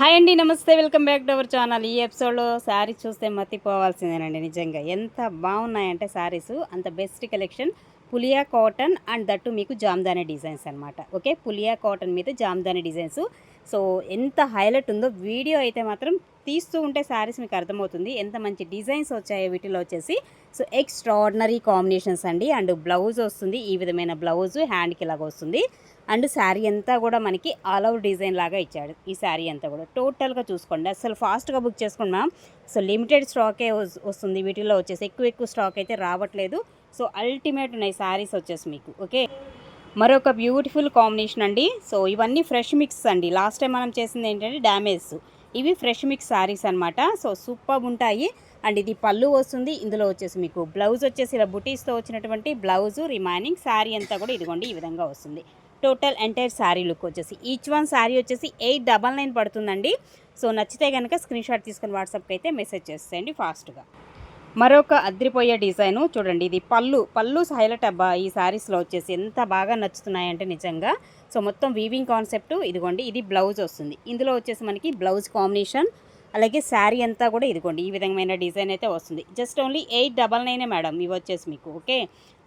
Hi అండి నమస్తే. Welcome back to our channel. ఈ ఎపిసోడ్లో శారీస్ చూస్తే మతిపోవాల్సిందేనండి నిజంగా. ఎంత బాగున్నాయంటే శారీస్ అంత బెస్ట్ కలెక్షన్. పులియా కాటన్ అండ్ దట్టు మీకు జామ్దాని డిజైన్స్ అనమాట ఓకే? పులియా కాటన్ మీద జామ్దాని డిజైన్స్. సో ఎంత హైలైట్ ఉందో వీడియో అయితే మాత్రం తీస్తూ ఉంటే శారీస్ మీకు అర్థమవుతుంది. ఎంత మంచి డిజైన్స్ వచ్చాయో వీటిలో వచ్చేసి. సో ఎక్స్ట్రాడినరీ కాంబినేషన్స్ అండి. అండ్ బ్లౌజ్ వస్తుంది. ఈ విధమైన బ్లౌజ్ హ్యాండ్కి ఇలాగ వస్తుంది. అండ్ శారీ అంతా కూడా మనకి ఆల్ ఓవర్ డిజైన్ లాగా ఇచ్చాడు. ఈ శారీ అంతా కూడా టోటల్గా చూసుకోండి. అసలు ఫాస్ట్గా బుక్ చేసుకోండి మ్యామ్ సో లిమిటెడ్ స్టాకే వస్తుంది. వీటిలో వచ్చేసి ఎక్కువ ఎక్కువ స్టాక్ అయితే రావట్లేదు. సో అల్టిమేట్ ఉన్నాయి శారీస్ వచ్చేసి మీకు ఓకే మరొక బ్యూటిఫుల్ కాంబినేషన్ అండి. సో ఇవన్నీ ఫ్రెష్ మిక్స్ అండి. లాస్ట్ టైం మనం చేసింది ఏంటంటే డ్యామేజ్ ఇవి ఫ్రెష్ మిక్స్ శారీస్ అనమాట సో సూపర్ ఉంటాయి. అండ్ ఇది పళ్ళు వస్తుంది. ఇందులో వచ్చేసి మీకు బ్లౌజ్ వచ్చేసి ఇలా బుటీస్తో వచ్చినటువంటి బ్లౌజ్ రిమైనింగ్ శారీ అంతా కూడా ఇదిగోండి ఈ విధంగా వస్తుంది. టోటల్ ఎంటైర్ శారీ లుక్ వచ్చేసి. ఈచ్ వన్ శారీ వచ్చేసి ఎయిట్ డబల్ నైన్ పడుతుందండి. సో నచ్చితే కనుక స్క్రీన్ షాట్ తీసుకుని వాట్సాప్కి అయితే మెసేజ్ చేసేయండి ఫాస్ట్గా మరొక అద్రిపోయే డిజైను చూడండి ఇది పళ్ళు పళ్ళు హైలైట్ అబ్బా ఈ శారీస్లో వచ్చేసి ఎంత బాగా నచ్చుతున్నాయంటే నిజంగా. సో మొత్తం వీవింగ్ కాన్సెప్ట్ ఇదిగోండి ఇది బ్లౌజ్ వస్తుంది. ఇందులో వచ్చేసి మనకి బ్లౌజ్ కాంబినేషన్ అలాగే శారీ అంతా కూడా ఇదిగోండి ఈ విధమైన డిజైన్ అయితే వస్తుంది. జస్ట్ ఓన్లీ ఎయిట్ డబల్ నైనే మేడం ఇవి వచ్చేసి మీకు ఓకే?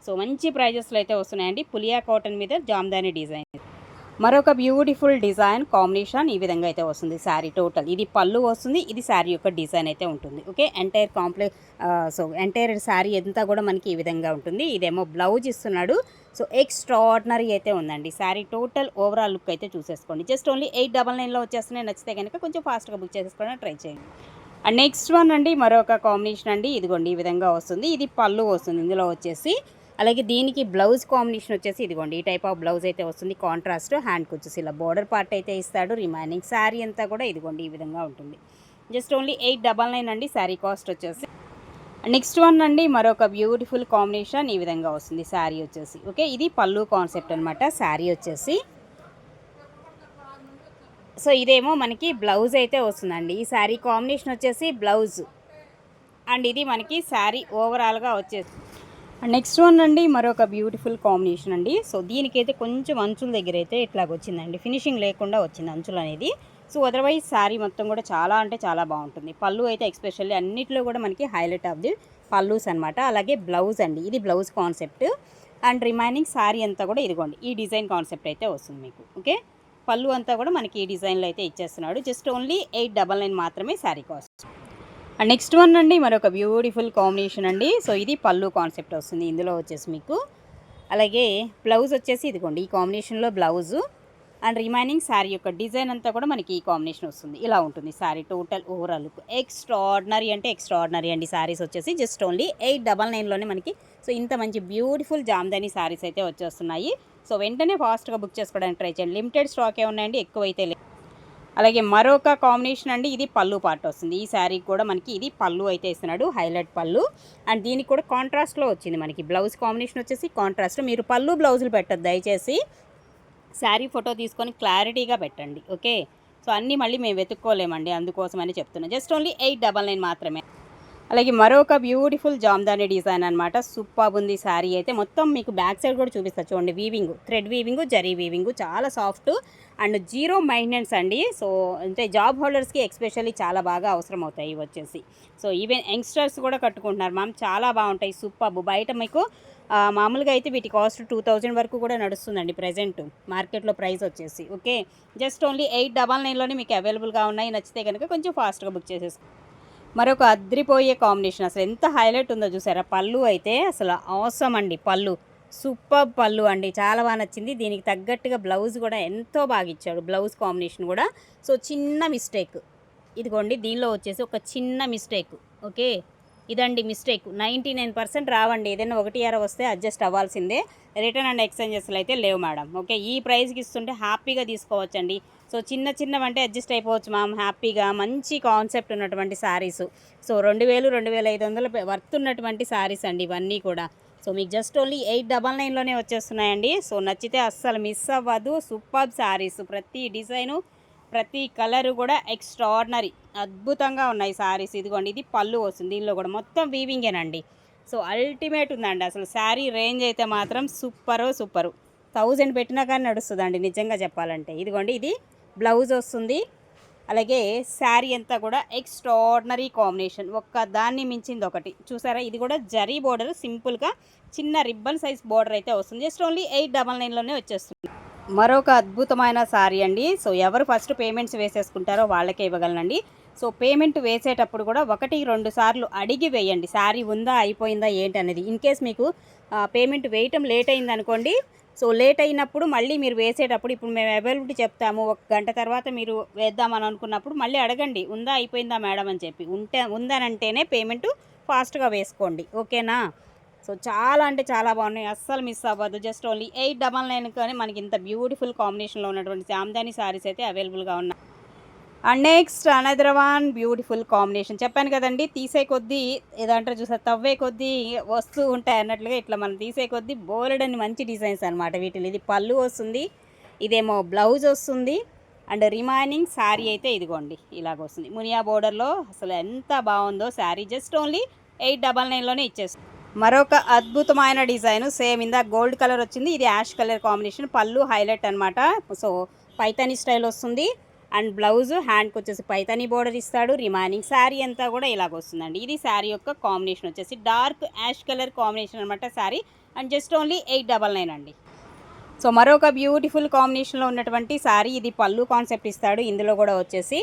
సో మంచి ప్రైజెస్లో అయితే వస్తున్నాయండి. పులియా కాటన్ మీద జామ్దాని డిజైన్. మరొక బ్యూటిఫుల్ డిజైన్ కాంబినేషన్ ఈ విధంగా అయితే వస్తుంది. శారీ టోటల్ ఇది పళ్ళు వస్తుంది ఇది శారీ యొక్క డిజైన్ అయితే ఉంటుంది. ఓకే ఎంటైర్ కాంప్లె సో ఎంటైర్ శారీ అంతా కూడా మనకి ఈ విధంగా ఉంటుంది. ఇదేమో బ్లౌజ్ ఇస్తున్నాడు. సో ఎక్స్ట్రాడినరీ అయితే ఉందండి. శారీ టోటల్ ఓవరాల్ లుక్ అయితే చూసేసుకోండి. జస్ట్ ఓన్లీ ఎయిట్ డబల్ నైన్లో వచ్చేస్తున్నాయి. నచ్చితే కనుక కొంచెం ఫాస్ట్గా బుక్ చేసుకోవడానికి ట్రై చేయండి. అండ్ నెక్స్ట్ వన్ అండి మరొక కాంబినేషన్ అండి. ఇదిగోండి ఈ విధంగా వస్తుంది. ఇది పళ్ళు వస్తుంది. ఇందులో వచ్చేసి అలాగే దీనికి బ్లౌజ్ కాంబినేషన్ వచ్చేసి ఇదిగోండి ఈ టైప్ ఆఫ్ బ్లౌజ్ అయితే వస్తుంది. కాంట్రాస్ట్ హ్యాండ్కి వచ్చేసి ఇలా బోర్డర్ పార్ట్ అయితే ఇస్తాడు. రిమైనింగ్ శారీ అంతా కూడా ఇదిగోండి ఈ విధంగా ఉంటుంది. Just only eight double nine అండి శారీ కాస్ట్ వచ్చేసి. నెక్స్ట్ వన్ అండి మరొక బ్యూటిఫుల్ కాంబినేషన్ ఈ విధంగా వస్తుంది శారీ వచ్చేసి. ఓకే ఇది పళ్ళు కాన్సెప్ట్ అనమాట శారీ వచ్చేసి. సో ఇదేమో మనకి బ్లౌజ్ అయితే వస్తుందండి. ఈ శారీ కాంబినేషన్ వచ్చేసి బ్లౌజ్. అండ్ ఇది మనకి శారీ ఓవరాల్గా వచ్చేసి. నెక్స్ట్ వన్ అండి మరొక బ్యూటిఫుల్ కాంబినేషన్ అండి. సో దీనికైతే కొంచెం అంచుల దగ్గర అయితే ఇట్లాగ వచ్చిందండి. ఫినిషింగ్ లేకుండా వచ్చింది అంచులు అనేది. సో అదర్వైజ్ శారీ మొత్తం కూడా చాలా అంటే చాలా బాగుంటుంది. పళ్ళు అయితే ఎక్స్పెషల్లీ అన్నిట్లో కూడా మనకి హైలైట్ ఆఫ్ ది పల్లూస్ అనమాట అలాగే బ్లౌజ్ అండి. ఇది blouse concept and remaining sari అంతా కూడా ఇదిగోండి ఈ డిజైన్ కాన్సెప్ట్ అయితే వస్తుంది మీకు. ఓకే పళ్ళు అంతా కూడా మనకి ఈ డిజైన్లో అయితే ఇచ్చేస్తున్నాడు. Just only eight double nine మాత్రమే sari cost and next one అండి మరొక బ్యూటిఫుల్ కాంబినేషన్ అండి. సో ఇది పళ్ళు కాన్సెప్ట్ వస్తుంది. ఇందులో వచ్చేసి మీకు అలాగే బ్లౌజ్ వచ్చేసి ఇదిగోండి ఈ కాంబినేషన్లో బ్లౌజు అండ్ రిమైనింగ్ శారీ యొక్క డిజైన్ అంతా కూడా మనకి ఈ కాంబినేషన్ వస్తుంది. ఇలా ఉంటుంది sari total overall look. Extraordinary అంటే ఎక్స్ట్రాడినరీ అండి. శారీస్ వచ్చేసి జస్ట్ ఓన్లీ ఎయిట్ డబల్ నైన్లోనే మనకి సో ఇంత మంచి బ్యూటిఫుల్ జామ్దాని శారీస్ అయితే వచ్చేస్తున్నాయి. సో వెంటనే ఫాస్ట్గా బుక్ చేసుకోవడానికి ట్రై చేయండి. లిమిటెడ్ స్టాకే ఉన్నాయండి? ఎక్కువైతే లేదు. అలాగే మరొక కాంబినేషన్ అండి ఇది పళ్ళు పార్ట్ వస్తుంది. ఈ శారీ కూడా మనకి ఇది పళ్ళు అయితే ఇస్తున్నాడు హైలైట్ పళ్ళు. అండ్ దీనికి కూడా కాంట్రాస్ట్లో వచ్చింది మనకి. బ్లౌజ్ కాంబినేషన్ వచ్చేసి కాంట్రాస్ట్ మీరు పళ్ళు బ్లౌజులు పెట్టద్దు. దయచేసి శారీ ఫోటో తీసుకొని క్లారిటీగా పెట్టండి. ఓకే సో అన్నీ మళ్ళీ మేము వెతుక్కోలేమండి. అందుకోసమని చెప్తున్నాం. Just only eight double nine మాత్రమే. అలాగే మరొక బ్యూటిఫుల్ జామ్దాని డిజైన్ అనమాట సూపర్ ఉంది శారీ అయితే. మొత్తం మీకు బ్యాక్ సైడ్ కూడా చూపిస్తా. చూడండి weaving thread weaving zari weaving చాలా సాఫ్ట్ అండ్ జీరో మెయింటెనెన్స్ అండి. సో అంటే జాబ్ హోల్డర్స్కి ఎక్స్పెషల్లీ చాలా బాగా అవసరం అవుతాయి ఇవి వచ్చేసి. సో ఈవెన్ యంగ్స్టర్స్ కూడా కట్టుకుంటున్నారు మ్యామ్ చాలా బాగుంటాయి సూపర్ బయట మీకు మామూలుగా అయితే వీటి కాస్ట్ టూ థౌజండ్ వరకు కూడా నడుస్తుందండి ప్రజెంట్ మార్కెట్లో ప్రైస్ వచ్చేసి. Okay? Just only eight double నైన్లోనే మీకు అవైలబుల్గా ఉన్నాయి. నచ్చితే కనుక కొంచెం ఫాస్ట్గా బుక్ చేసేసుకో మరొక అద్రిపోయే కాంబినేషన్. అసలు ఎంత హైలైట్ ఉందో చూసారా? పళ్ళు అయితే అసలు అవసరం అండి పళ్ళు. సూపర్ పళ్ళు అండి చాలా బాగా నచ్చింది. దీనికి తగ్గట్టుగా బ్లౌజ్ కూడా ఎంతో బాగా ఇచ్చాడు బ్లౌజ్ కాంబినేషన్ కూడా. సో చిన్న మిస్టేక్. ఇదిగోండి దీనిలో వచ్చేసి ఒక చిన్న మిస్టేక్. ఓకే? ఇదండి మిస్టేక్. నైంటీ నైన్ పర్సెంట్ రావండి. ఏదైనా ఒకటి అర వస్తే అడ్జస్ట్ అవ్వాల్సిందే. రిటర్న్ అండ్ ఎక్స్చేంజెస్లు అయితే లేవు మేడం. ఓకే? ఈ ప్రైస్కి ఇస్తుంటే హ్యాపీగా తీసుకోవచ్చండి. సో చిన్న చిన్నవంటే అడ్జస్ట్ అయిపోవచ్చు మ్యామ్. హ్యాపీగా మంచి కాన్సెప్ట్ ఉన్నటువంటి శారీస్. సో రెండు వేలు రెండు వేల ఐదు వందల వర్త్ ఉన్నటువంటి శారీస్ అండి ఇవన్నీ కూడా. సో మీకు జస్ట్ ఓన్లీ ఎయిట్ డబల్ నైన్లోనే వచ్చేస్తున్నాయండి. సో నచ్చితే అస్సలు మిస్ అవ్వదు. సూపర్ శారీస్. ప్రతి డిజైను ప్రతి కలర్ కూడా ఎక్స్ట్రాడినరీ అద్భుతంగా ఉన్నాయి శారీస్ ఇదిగోండి ఇది పళ్ళు వస్తుంది. దీనిలో కూడా మొత్తం వీవింగేనండి సో అల్టిమేట్ ఉందండి అసలు. శారీ రేంజ్ అయితే మాత్రం సూపరు సూపరు థౌజండ్ పెట్టినా కానీ నడుస్తుందండి నిజంగా చెప్పాలంటే. ఇదిగోండి ఇది బ్లౌజ్ వస్తుంది. అలాగే శారీ అంతా కూడా ఎక్స్ట్రాడినరీ కాంబినేషన్ ఒక్క దాన్ని మించింది ఒకటి. చూసారా? ఇది కూడా జరీ బోర్డర్ సింపుల్గా చిన్న రిబ్బన్ సైజ్ బోర్డర్ అయితే వస్తుంది. జస్ట్ ఓన్లీ ఎయిట్ డబల్ నైన్లోనే వచ్చేస్తుంది. మరొక అద్భుతమైన శారీ అండి. సో ఎవరు ఫస్ట్ పేమెంట్స్ వేసేసుకుంటారో వాళ్ళకే ఇవ్వగలనండి. సో పేమెంట్ వేసేటప్పుడు కూడా ఒకటి రెండు సార్లు అడిగి వేయండి. శారీ ఉందా అయిపోయిందా ఏంటి అనేది. ఇన్ కేస్ మీకు పేమెంట్ వేయటం లేట్ అయింది అనుకోండి సో లేట్ అయినప్పుడు మళ్ళీ మీరు వేసేటప్పుడు ఇప్పుడు మేము అవైలబిలిటీ చెప్తాము. ఒక గంట తర్వాత మీరు వేద్దామని అనుకున్నప్పుడు మళ్ళీ అడగండి ఉందా అయిపోయిందా మేడం అని చెప్పి. ఉంటే ఉందనంటేనే పేమెంట్ ఫాస్ట్గా వేసుకోండి. ఓకేనా? సో చాలా అంటే చాలా బాగున్నాయి. అస్సలు మిస్ అవ్వద్దు just only eight double nine కానీ మనకి ఇంత బ్యూటిఫుల్ కాంబినేషన్లో ఉన్నటువంటి జామ్దాని సారీస్ అయితే అవైలబుల్గా ఉన్నాయి. And next another one beautiful combination చెప్పాను కదండి తీసే కొద్దీ ఏదంటారు చూసా తవ్వే కొద్దీ వస్తూ ఉంటాయి అన్నట్లుగా ఇట్లా మనం తీసే కొద్దీ బోలెడని మంచి డిజైన్స్ అనమాట వీటిలో. ఇది పళ్ళు వస్తుంది ఇదేమో బ్లౌజ్ వస్తుంది అండ్ రిమైనింగ్ శారీ అయితే ఇదిగోండి ఇలాగ వస్తుంది. మునియా బోర్డర్లో అసలు ఎంత బాగుందో sari just only eight double నైన్లోనే ఇచ్చేస్తుంది మరొక అద్భుతమైన డిజైన్. సేమ్ ఇందా గోల్డ్ కలర్ వచ్చింది. ఇది ash colour combination. Pallu highlight అనమాట సో పైతానీ స్టైల్ వస్తుంది. అండ్ బ్లౌజ్ హ్యాండ్కి వచ్చేసి పైతానీ బోర్డర్ ఇస్తాడు. రిమైనింగ్ శారీ అంతా కూడా ఇలాగ వస్తుందండి. ఇది శారీ యొక్క కాంబినేషన్ వచ్చేసి డార్క్ యాష్ కలర్ కాంబినేషన్ అనమాట sari. And just only eight double nine అండి. సో మరొక బ్యూటిఫుల్ కాంబినేషన్లో ఉన్నటువంటి శారీ. ఇది పళ్ళు కాన్సెప్ట్ ఇస్తాడు. ఇందులో కూడా వచ్చేసి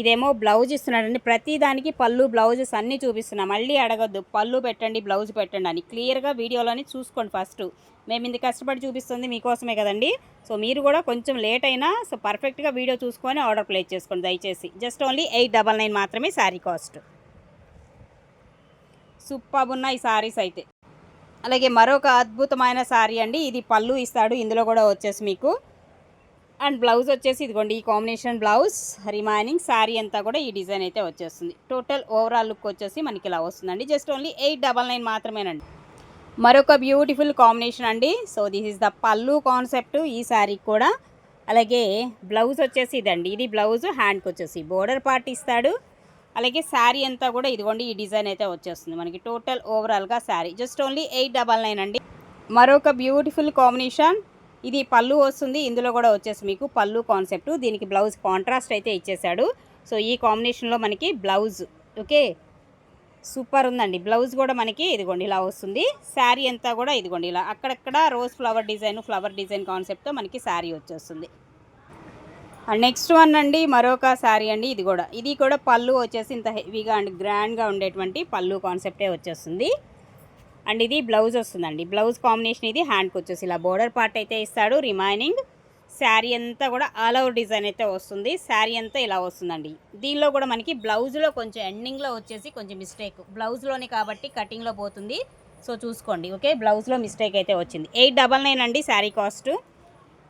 ఇదేమో బ్లౌజ్ ఇస్తున్నాడండి. ప్రతిదానికి పళ్ళు బ్లౌజెస్ అన్నీ చూపిస్తున్నా. మళ్ళీ అడగద్దు. పళ్ళు పెట్టండి బ్లౌజ్ పెట్టండి అని. క్లియర్గా వీడియోలోని చూసుకోండి ఫస్ట్. మేము ఇంత కష్టపడి చూపిస్తుంది మీకోసమే కదండి. సో మీరు కూడా కొంచెం లేట్ అయినా సో పర్ఫెక్ట్గా వీడియో చూసుకొని ఆర్డర్ ప్లేస్ చేసుకోండి దయచేసి. Just only eight double nine మాత్రమే శారీ కాస్ట్. సూపర్ ఉన్నాయి శారీస్ అయితే. అలాగే మరొక అద్భుతమైన శారీ అండి. ఇది పళ్ళు ఇస్తాడు. ఇందులో కూడా వచ్చేసి మీకు అండ్ బ్లౌజ్ వచ్చేసి ఇదిగోండి ఈ కాంబినేషన్ బ్లౌజ్ రిమైనింగ్ శారీ అంతా కూడా ఈ డిజైన్ అయితే వచ్చేస్తుంది. టోటల్ ఓవరాల్ లుక్ వచ్చేసి మనకి ఇలా వస్తుందండి. Just only eight double nine మాత్రమేనండి. మరొక బ్యూటిఫుల్ కాంబినేషన్ అండి. So this is the pallu concept ఈ శారీ కూడా. అలాగే బ్లౌజ్ వచ్చేసి ఇదండి. ఇది బ్లౌజ్ హ్యాండ్కి వచ్చేసి బోర్డర్ పార్ట్ ఇస్తాడు. అలాగే శారీ అంతా కూడా ఇదిగోండి ఈ డిజైన్ అయితే వచ్చేస్తుంది. మనకి టోటల్ ఓవరాల్గా sari just only eight double nine అండి. మరొక బ్యూటిఫుల్ కాంబినేషన్ ఇది పళ్ళు వస్తుంది ఇందులో కూడా వచ్చేసి మీకు పళ్ళు కాన్సెప్ట్ దీనికి బ్లౌజ్ కాంట్రాస్ట్ అయితే ఇచ్చేసాడు సో ఈ కాంబినేషన్లో మనకి బ్లౌజ్ ఓకే? సూపర్ ఉందండి. బ్లౌజ్ కూడా మనకి ఇదిగోండి ఇలా వస్తుంది. శారీ అంతా కూడా ఇదిగోండి ఇలా అక్కడక్కడ rose flower design flower design కాన్సెప్ట్తో మనకి శారీ వచ్చేస్తుంది. అండ్ నెక్స్ట్ వన్ అండి మరొక శారీ అండి ఇది కూడా. ఇది కూడా పళ్ళు వచ్చేసి ఇంత హెవీగా అండ్ గ్రాండ్గా ఉండేటువంటి పళ్ళు కాన్సెప్టే వచ్చేస్తుంది. అండ్ ఇది బ్లౌజ్ వస్తుందండి. బ్లౌజ్ కాంబినేషన్ ఇది హ్యాండ్కి వచ్చేసి ఇలా బోర్డర్ పార్ట్ అయితే ఇస్తాడు రిమైనింగ్. శారీ అంతా కూడా ఆల్ ఓవర్ డిజైన్ అయితే వస్తుంది. శారీ అంతా ఇలా వస్తుందండి. దీనిలో కూడా మనకి బ్లౌజ్లో కొంచెం ఎండింగ్లో వచ్చేసి కొంచెం మిస్టేక్. బ్లౌజ్లోనే కాబట్టి కటింగ్లో పోతుంది. సో చూసుకోండి ఓకే? బ్లౌజ్లో మిస్టేక్ అయితే వచ్చింది. ఎయిట్ డబల్ నైన్ అండి sari cost.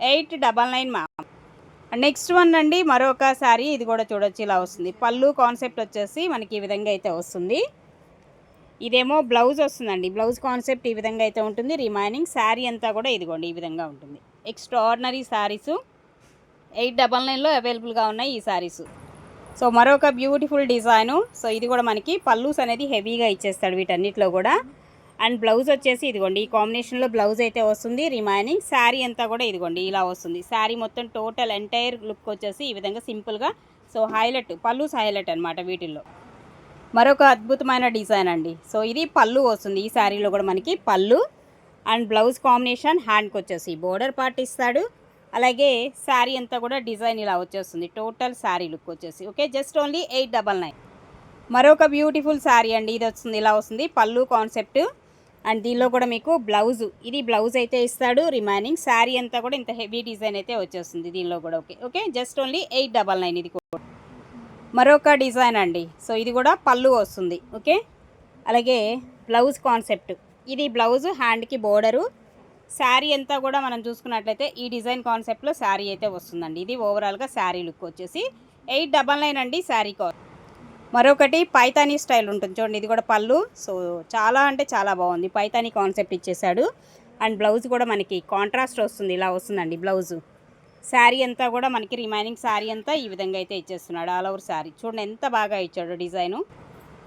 Eight double nine మా నెక్స్ట్ వన్ అండి మరొక శారీ. ఇది కూడా చూడొచ్చు ఇలా వస్తుంది. పళ్ళు కాన్సెప్ట్ వచ్చేసి మనకి ఈ విధంగా అయితే వస్తుంది. ఇదేమో బ్లౌజ్ వస్తుందండి. బ్లౌజ్ కాన్సెప్ట్ ఈ విధంగా అయితే ఉంటుంది. రిమైనింగ్ శారీ అంతా కూడా ఇదిగోండి ఈ విధంగా ఉంటుంది. ఎక్స్ట్రాడినరీ శారీస్ ఎయిట్ డబల్ నైన్లో అవైలబుల్గా ఉన్నాయి ఈ శారీస్ సో మరొక బ్యూటిఫుల్ డిజైను సో ఇది కూడా మనకి పల్లూస్ అనేది హెవీగా ఇచ్చేస్తాడు వీటన్నిటిలో కూడా. అండ్ బ్లౌజ్ వచ్చేసి ఇదిగోండి ఈ కాంబినేషన్లో బ్లౌజ్ అయితే వస్తుంది. రిమైనింగ్ శారీ అంతా కూడా ఇదిగోండి ఇలా వస్తుంది. శారీ మొత్తం టోటల్ ఎంటైర్ లుక్ వచ్చేసి ఈ విధంగా సింపుల్గా. సో హైలైట్ పల్లూస్ హైలైట్ అనమాట వీటిల్లో. మరొక అద్భుతమైన డిజైన్ అండి. సో ఇది పళ్ళు వస్తుంది. ఈ శారీలో కూడా మనకి పళ్ళు అండ్ బ్లౌజ్ కాంబినేషన్ హ్యాండ్కి వచ్చేసి బోర్డర్ పార్ట్ ఇస్తాడు. అలాగే శారీ అంతా కూడా డిజైన్ ఇలా వచ్చేస్తుంది. టోటల్ శారీ లుక్ వచ్చేసి. Okay just only eight double nine. మరొక బ్యూటిఫుల్ శారీ అండి. ఇది వస్తుంది ఇలా వస్తుంది. పళ్ళు కాన్సెప్ట్. అండ్ దీనిలో కూడా మీకు బ్లౌజ్. ఇది బ్లౌజ్ అయితే ఇస్తాడు. రిమైనింగ్ శారీ అంతా కూడా ఇంత హెవీ డిజైన్ అయితే వచ్చేస్తుంది దీనిలో కూడా. Okay okay just only eight double nine ఇది కూడా. మరొక డిజైన్ అండి. సో ఇది కూడా పళ్ళు వస్తుంది. ఓకే? అలాగే బ్లౌజ్ కాన్సెప్ట్. ఇది బ్లౌజ్ హ్యాండ్కి బోర్డరు. శారీ అంతా కూడా మనం చూసుకున్నట్లయితే ఈ డిజైన్ కాన్సెప్ట్లో శారీ అయితే వస్తుందండి. ఇది ఓవరాల్గా శారీ లుక్ వచ్చేసి ఎయిట్ డబల్ నైన్ అండి శారీ కాస్ట్ మరొకటి పైతానీ స్టైల్ ఉంటుంది. చూడండి ఇది కూడా పళ్ళు. సో చాలా అంటే చాలా బాగుంది. పైతానీ కాన్సెప్ట్ ఇచ్చేసాడు అండ్ బ్లౌజ్ కూడా మనకి కాంట్రాస్ట్ వస్తుంది. ఇలా వస్తుందండి బ్లౌజు. శారీ అంతా కూడా మనకి రిమైనింగ్ శారీ అంతా ఈ విధంగా అయితే ఇచ్చేస్తున్నాడు ఆల్ ఓవర్ శారీ. చూడండి ఎంత బాగా ఇచ్చాడు డిజైను.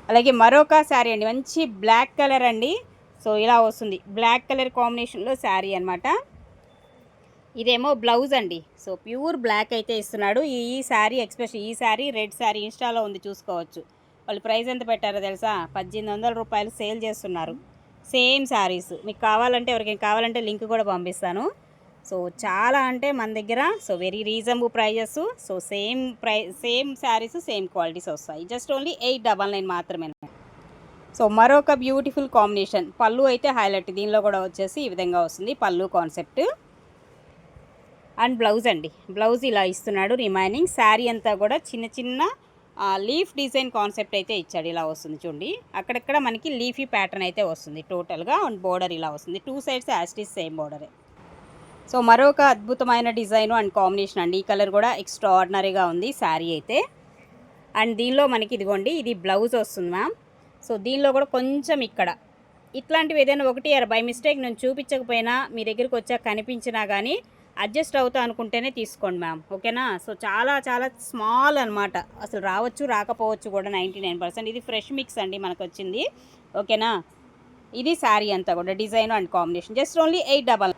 అలాగే మరొక శారీ అండి మంచి బ్లాక్ కలర్ అండి. సో ఇలా వస్తుంది. బ్లాక్ కలర్ కాంబినేషన్లో శారీ అనమాట ఇదేమో బ్లౌజ్ అండి. సో ప్యూర్ బ్లాక్ అయితే ఇస్తున్నాడు. ఈ శారీ ఎక్స్పెషల్ ఈ శారీ రెడ్ శారీ ఇన్స్టాలో ఉంది చూసుకోవచ్చు. వాళ్ళు ప్రైస్ ఎంత పెట్టారో తెలుసా? పద్దెనిమిది వందల రూపాయలు సేల్ చేస్తున్నారు. సేమ్ శారీస్. మీకు కావాలంటే ఎవరికైనా కావాలంటే లింక్ కూడా పంపిస్తాను. సో చాలా అంటే మన దగ్గర so very reasonable prices so same ప్రై సేమ్ శారీస్ సేమ్ క్వాలిటీస్ వస్తాయి. Just only eight double nine మాత్రమే. సో మరొక బ్యూటిఫుల్ కాంబినేషన్ పళ్ళు అయితే హైలైట్ దీనిలో కూడా వచ్చేసి ఈ విధంగా వస్తుంది. పళ్ళు కాన్సెప్ట్ అండ్ బ్లౌజ్ అండి. బ్లౌజ్ ఇలా ఇస్తున్నాడు రిమైనింగ్ శారీ అంతా కూడా చిన్న చిన్న లీఫ్ డిజైన్ కాన్సెప్ట్ అయితే ఇచ్చాడు. ఇలా వస్తుంది చూడండి. అక్కడక్కడ మనకి లీఫీ ప్యాటర్న్ అయితే వస్తుంది. టోటల్గా అండ్ బోర్డర్ ఇలా వస్తుంది. Two sides as it is same బోర్డరే so మరొక అద్భుతమైన డిజైన్ అండ్ కాంబినేషన్ అండి. ఈ కలర్ కూడా ఎక్స్ట్రా ఆర్డినరీగా ఉంది శారీ అయితే. అండ్ దీనిలో మనకి ఇదిగోండి ఇది బ్లౌజ్ వస్తుంది మ్యామ్. సో దీనిలో కూడా కొంచెం ఇక్కడ. ఇట్లాంటివి ఏదైనా ఒకటి బై మిస్టేక్ నేను చూపించకపోయినా మీ దగ్గరికి వచ్చాక కనిపించినా కానీ అడ్జస్ట్ అవుతా అనుకుంటేనే తీసుకోండి మ్యామ్. ఓకేనా? సో చాలా చాలా స్మాల్ అనమాట అసలు రావచ్చు రాకపోవచ్చు కూడా నైంటీ నైన్ పర్సెంట్. ఇది ఫ్రెష్ మిక్స్ అండి మనకు వచ్చింది ఓకేనా? ఇది శారీ అంతా కూడా design and combination. Just only eight double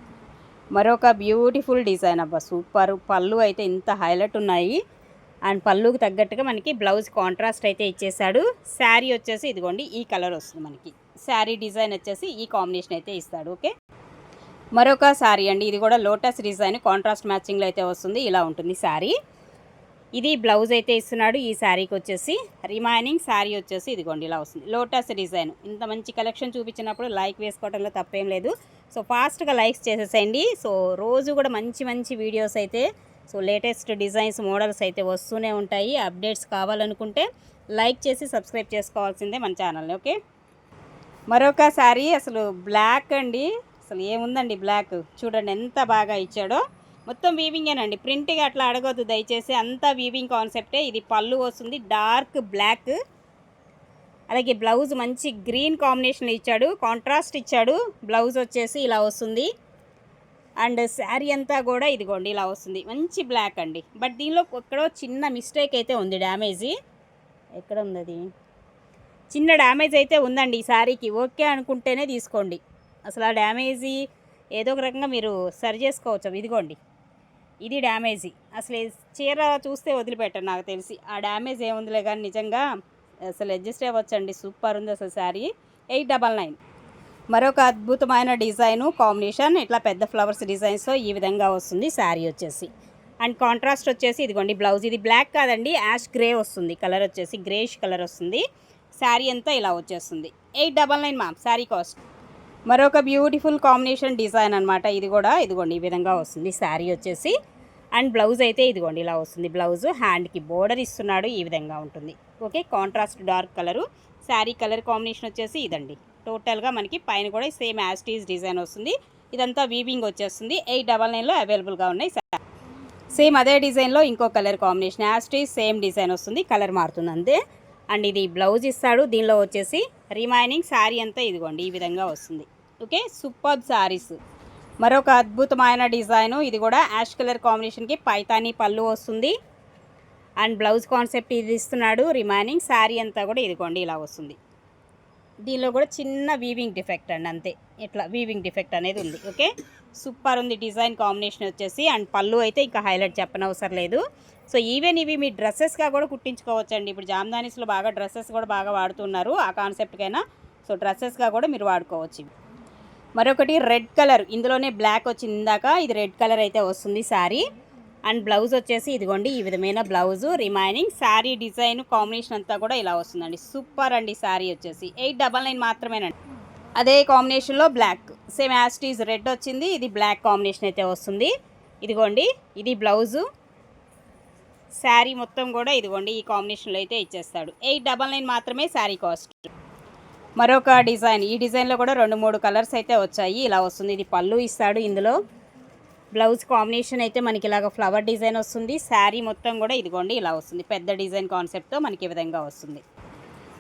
మరొక బ్యూటిఫుల్ డిజైన్ అబ్బా సూపర్. పళ్ళు అయితే ఇంత హైలైట్ ఉన్నాయి. అండ్ పళ్ళుకి తగ్గట్టుగా మనకి బ్లౌజ్ కాంట్రాస్ట్ అయితే ఇచ్చేసాడు శారీ వచ్చేసి ఇదిగోండి ఈ కలర్ వస్తుంది మనకి. శారీ డిజైన్ వచ్చేసి ఈ కాంబినేషన్ అయితే ఇస్తాడు ఓకే? మరొక శారీ అండి ఇది కూడా లోటస్ డిజైన్ కాంట్రాస్ట్ మ్యాచింగ్లో అయితే వస్తుంది ఇలా ఉంటుంది శారీ. ఇది బ్లౌజ్ అయితే ఇస్తున్నాడు ఈ శారీకి వచ్చేసి రిమైనింగ్ శారీ వచ్చేసి ఇదిగోండి ఇలా వస్తుంది. లోటస్ డిజైన్ ఇంత మంచి కలెక్షన్ చూపించినప్పుడు లైక్ వేసుకోవడంలో తప్పేం లేదు. సో ఫాస్ట్గా లైక్స్ చేసేసేయండి. సో రోజు కూడా మంచి మంచి వీడియోస్ అయితే సో లేటెస్ట్ డిజైన్స్ మోడల్స్ అయితే వస్తూనే ఉంటాయి. అప్డేట్స్ కావాలనుకుంటే లైక్ చేసి సబ్స్క్రైబ్ చేసుకోవాల్సిందే మన ఛానల్ని ఓకే? మరొక శారీ అసలు బ్లాక్ అండి. అసలు ఏముందండి బ్లాక్? చూడండి ఎంత బాగా ఇచ్చాడో. మొత్తం వీవింగేనండి ప్రింట్గా అట్లా అడగొద్దు. దయచేసి అంతా వీవింగ్ కాన్సెప్టే ఇది పళ్ళు వస్తుంది. Dark black. అలాగే బ్లౌజ్ మంచి గ్రీన్ కాంబినేషన్ ఇచ్చాడు కాంట్రాస్ట్ ఇచ్చాడు. బ్లౌజ్ వచ్చేసి ఇలా వస్తుంది. అండ్ శారీ అంతా కూడా ఇదిగోండి ఇలా వస్తుంది. మంచి బ్లాక్ అండి. బట్ దీనిలో ఎక్కడో చిన్న మిస్టేక్ అయితే ఉంది డ్యామేజీ ఎక్కడ ఉంది అది? చిన్న డ్యామేజ్ అయితే ఉందండి ఈ శారీకి. ఓకే అనుకుంటేనే తీసుకోండి. అసలు ఆ డ్యామేజీ ఏదో ఒక రకంగా మీరు సరి చేసుకోవచ్చు. ఇదిగోండి. ఇది డ్యామేజీ అసలు చీర చూస్తే వదిలిపెట్టారు నాకు తెలిసి. ఆ డ్యామేజ్ ఏముందిలే కానీ నిజంగా అసలు అడ్జస్ట్ అవ్వచ్చండి. సూపర్ ఉంది అసలు శారీ. Eight double nine. మరొక అద్భుతమైన డిజైను కాంబినేషన్ ఇట్లా పెద్ద ఫ్లవర్స్ డిజైన్స్తో ఈ విధంగా వస్తుంది శారీ వచ్చేసి. అండ్ కాంట్రాస్ట్ వచ్చేసి ఇదిగోండి బ్లౌజ్. ఇది బ్లాక్ కాదండి యాష్ గ్రే వస్తుంది. కలర్ వచ్చేసి గ్రేష్ కలర్ వస్తుంది. శారీ అంతా ఇలా వచ్చేస్తుంది. Eight double nine ma'am sari cost. మరొక బ్యూటిఫుల్ కాంబినేషన్ డిజైన్ అనమాట ఇది కూడా ఇదిగోండి ఈ విధంగా వస్తుంది. శారీ వచ్చేసి అండ్ బ్లౌజ్ అయితే ఇదిగోండి ఇలా వస్తుంది. బ్లౌజ్ హ్యాండ్కి బోర్డర్ ఇస్తున్నాడు ఈ విధంగా ఉంటుంది. Okay contrast dark colour. Sari colour combination వచ్చేసి ఇదండి. టోటల్గా మనకి పైన కూడా సేమ్ యాస్టీజ్ డిజైన్ వస్తుంది. ఇదంతా వీవింగ్ వచ్చేస్తుంది. ఎయిట్ డబల్ నైన్లో అవైలబుల్గా ఉన్నాయి సేమ్ అదే డిజైన్లో ఇంకో colour combination. As it is same design వస్తుంది కలర్ మారుతుంది అంతే. అండ్ ఇది బ్లౌజ్ ఇస్తాడు దీనిలో వచ్చేసి రిమైనింగ్ శారీ అంతా ఇదిగోండి ఈ విధంగా వస్తుంది. ఓకే సూపర్ శారీస్ మరొక అద్భుతమైన డిజైను. ఇది కూడా యాష్ కలర్ కాంబినేషన్కి పైతానీ పళ్ళు వస్తుంది. అండ్ బ్లౌజ్ కాన్సెప్ట్ ఇది ఇస్తున్నాడు. రిమైనింగ్ శారీ అంతా కూడా ఇదిగోండి ఇలా వస్తుంది. దీనిలో కూడా చిన్న వీవింగ్ డిఫెక్ట్ అండి అంతే. ఇట్లా వీవింగ్ డిఫెక్ట్ అనేది ఉంది ఓకే? సూపర్ ఉంది డిజైన్ కాంబినేషన్ వచ్చేసి. అండ్ పళ్ళు అయితే ఇంకా హైలైట్ చెప్పనవసరం లేదు. సో ఈవెన్ ఇవి మీ డ్రెస్సెస్గా కూడా కుట్టించుకోవచ్చండి. ఇప్పుడు జామ్దానీస్లో బాగా డ్రెస్సెస్ కూడా బాగా వాడుతున్నారు ఆ కాన్సెప్ట్కైనా. సో డ్రెస్సెస్గా కూడా మీరు వాడుకోవచ్చు మరొకటి రెడ్ కలర్. ఇందులోనే బ్లాక్ వచ్చింది ఇందాక. ఇది రెడ్ కలర్ అయితే వస్తుంది శారీ. అండ్ బ్లౌజ్ వచ్చేసి ఇదిగోండి ఈ విధమైన blouse. Remaining sari design combination అంతా కూడా ఇలా వస్తుందండి. సూపర్ అండి శారీ వచ్చేసి. ఎయిట్ డబల్ నైన్ మాత్రమేనండి. అదే కాంబినేషన్లో బ్లాక్. సేమ్ యాస్టీజ్ రెడ్ వచ్చింది ఇది బ్లాక్ కాంబినేషన్ అయితే వస్తుంది. ఇదిగోండి ఇది బ్లౌజు. శారీ మొత్తం కూడా ఇదిగోండి ఈ కాంబినేషన్లో అయితే ఇచ్చేస్తాడు. ఎయిట్ డబల్ నైన్ మాత్రమే శారీ కాస్ట్. మరొక డిజైన్. ఈ డిజైన్లో కూడా రెండు మూడు కలర్స్ అయితే వచ్చాయి. ఇలా వస్తుంది. ఇది పళ్ళు ఇస్తాడు ఇందులో. బ్లౌజ్ కాంబినేషన్ అయితే మనకి ఇలాగ ఫ్లవర్ డిజైన్ వస్తుంది. శారీ మొత్తం కూడా ఇదిగోండి ఇలా వస్తుంది. పెద్ద డిజైన్ కాన్సెప్ట్తో మనకి ఈ విధంగా వస్తుంది.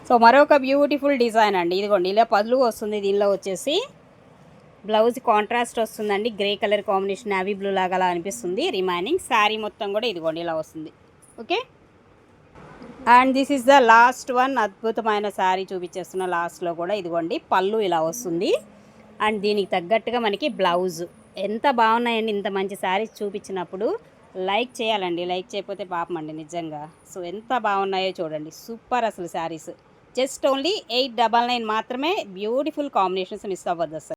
సో మరొక బ్యూటిఫుల్ డిజైన్ అండి. ఇదిగోండి ఇలా పళ్ళు వస్తుంది దీనిలో వచ్చేసి. బ్లౌజ్ కాంట్రాస్ట్ వస్తుందండి. Grey colour combination navy blue లాగా అలా అనిపిస్తుంది. రిమైనింగ్ శారీ మొత్తం కూడా ఇదిగోండి ఇలా వస్తుంది. Okay? And this is the last one అద్భుతమైన శారీ చూపించేస్తున్న లాస్ట్లో కూడా ఇదిగోండి పళ్ళు ఇలా వస్తుంది. అండ్ దీనికి తగ్గట్టుగా మనకి బ్లౌజ్. ఎంత బాగున్నాయండి ఇంత మంచి శారీస్ చూపించినప్పుడు. లైక్ చేయాలండి లైక్ చేయకపోతే పాపం అండి నిజంగా. సో ఎంత బాగున్నాయో చూడండి సూపర్ అసలు saris. Just only eight double nine మాత్రమే బ్యూటిఫుల్ కాంబినేషన్స్ మిస్ అవ్వద్దు అసలు.